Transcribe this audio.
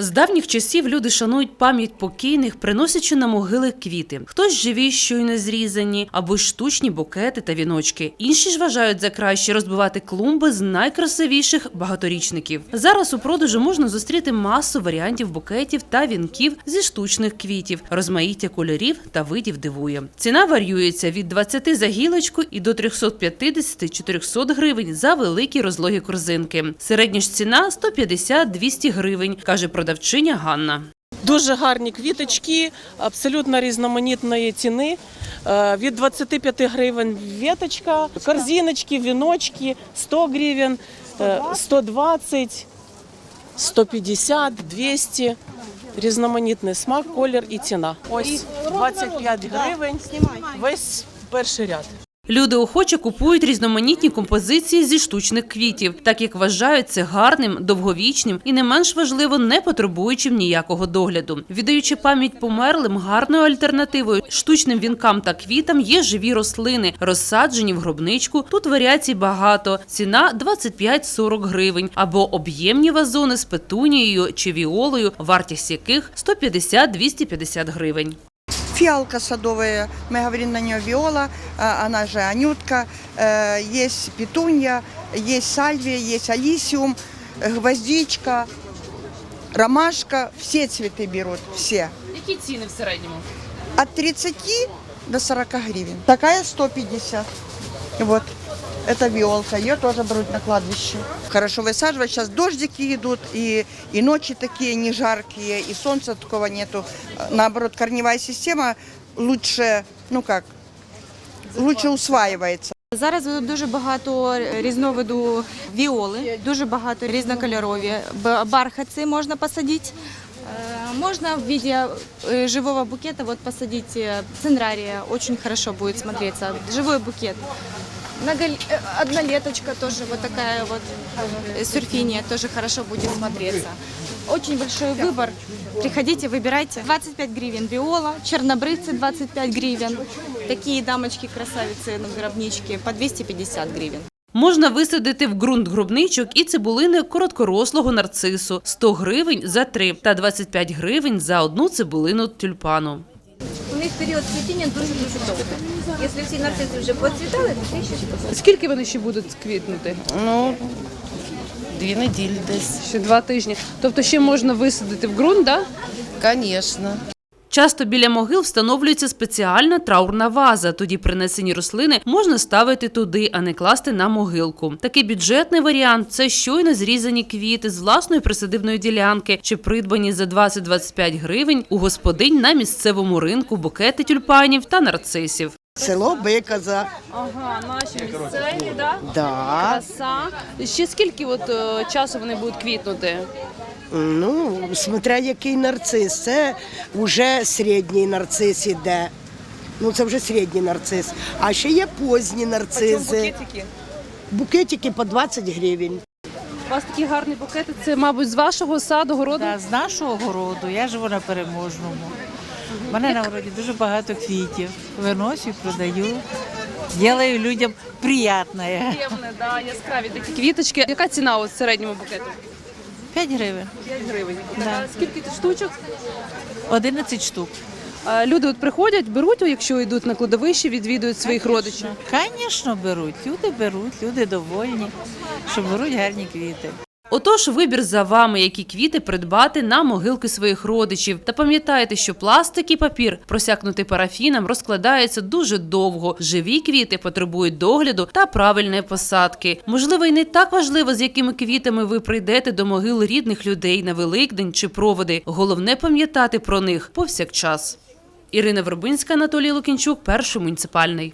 З давніх часів люди шанують пам'ять покійних, приносячи на могили квіти. Хтось живі, щойно зрізані, або штучні букети та віночки. Інші ж вважають за краще розбивати клумби з найкрасивіших багаторічників. Зараз у продажу можна зустріти масу варіантів букетів та вінків зі штучних квітів. Розмаїття кольорів та видів дивує. Ціна варіюється від 20 за гілочку і до 350-400 гривень за великі розлогі корзинки. Середня ж ціна 150-200 гривень, каже продавчиня Ганна. Дуже гарні квіточки, абсолютно різноманітної ціни. Е, Від 25 гривень віточка, корзиночки, віночки 100 гривень, е, 120, 150, 200. Різноманітний смак, колір і ціна. Ось 25 гривень, весь перший ряд. Люди охоче купують різноманітні композиції зі штучних квітів, так як вважають це гарним, довговічним і не менш важливо, не потребуючим ніякого догляду. Віддаючи пам'ять померлим, гарною альтернативою штучним вінкам та квітам є живі рослини, розсаджені в гробничку. Тут варіацій багато. Ціна 25-40 гривень або об'ємні вазони з петунією чи віолою, вартість яких 150-250 гривень. Фиалка садовая, мы говорим на нее виола, а, она же анютка, Э, есть петунья, есть сальвия, есть алисиум, гвоздичка, ромашка, все цветы берут, все. Які ціни в середньому? От 30 до 40 гривен. Такая 150. Вот. Это виолка, ее тоже берут на кладбище Хорошо высаживать, сейчас дождики идут, и, и ночи такие не жаркие, и солнца такого нету. Наоборот, корневая система лучше, ну как, лучше усваивается. Зараз дуже багато різновиду віоли, дуже багато різнокольорові. Б- Бархатці можна посадити. Е, Можно в виде э, живого букета вот посадить э, ценрария, очень хорошо будет смотреться. Живой букет. Многол- э, Однолеточка тоже вот такая вот э, сюрфиния тоже хорошо будет смотреться. Очень большой выбор. Приходите, выбирайте. 25 гривен виола, чернобрывцы 25 гривен. Такие дамочки-красавицы на гробничке по 250 гривен. Можна висадити в ґрунт грубничок і цибулини короткорослого нарцису 100 гривень за три та 25 гривень за одну цибулину тюльпану. Період цвітіння дуже-дуже довгий. Якщо всі нарциси вже поцвітали, то ти ще ще Скільки вони ще будуть квітнути? Ну, дві неділі десь. Ще два тижні. Тобто ще можна висадити в ґрунт, да? Звісно. Часто біля могил встановлюється спеціальна траурна ваза. Тоді принесені рослини можна ставити туди, а не класти на могилку. Такий бюджетний варіант це щойно зрізані квіти з власної присадибної ділянки чи придбані за 20-25 гривень у господинь на місцевому ринку букети тюльпанів та нарцисів. Село Биказа. Ага, наші місцеві, да? Да. Краса. Ще скільки от е, часу вони будуть квітнути? Ну, смотря який нарцис. Це вже середній нарцис іде. Ну, це вже середній нарцис. А ще є позні нарцизи. Букетики по 20 гривень. У вас такі гарні букети. Це, мабуть, з вашого саду, городу? Да, з нашого городу. Я живу на переможному. У мене на городі дуже багато квітів. Виношу, продаю. Ділаю людям приємне. Приємне, да, яскраві такі квіточки. Яка ціна у середньому букету? 5 гривень. 5 гривень. Да. Скільки тут штучок? 11 штук. А люди от приходять, беруть, якщо йдуть на кладовище, відвідують своїх родичів. Звісно, беруть. Люди беруть, люди довольні, що беруть гарні квіти. Отож, вибір за вами, які квіти придбати на могилки своїх родичів. Та пам'ятайте, що пластик і папір, просякнутий парафіном, розкладається дуже довго. Живі квіти потребують догляду та правильної посадки. Можливо, і не так важливо, з якими квітами ви прийдете до могил рідних людей на Великдень чи проводи. Головне пам'ятати про них повсякчас. Ірина Вербинська, Анатолій Лукінчук, перший муніципальний.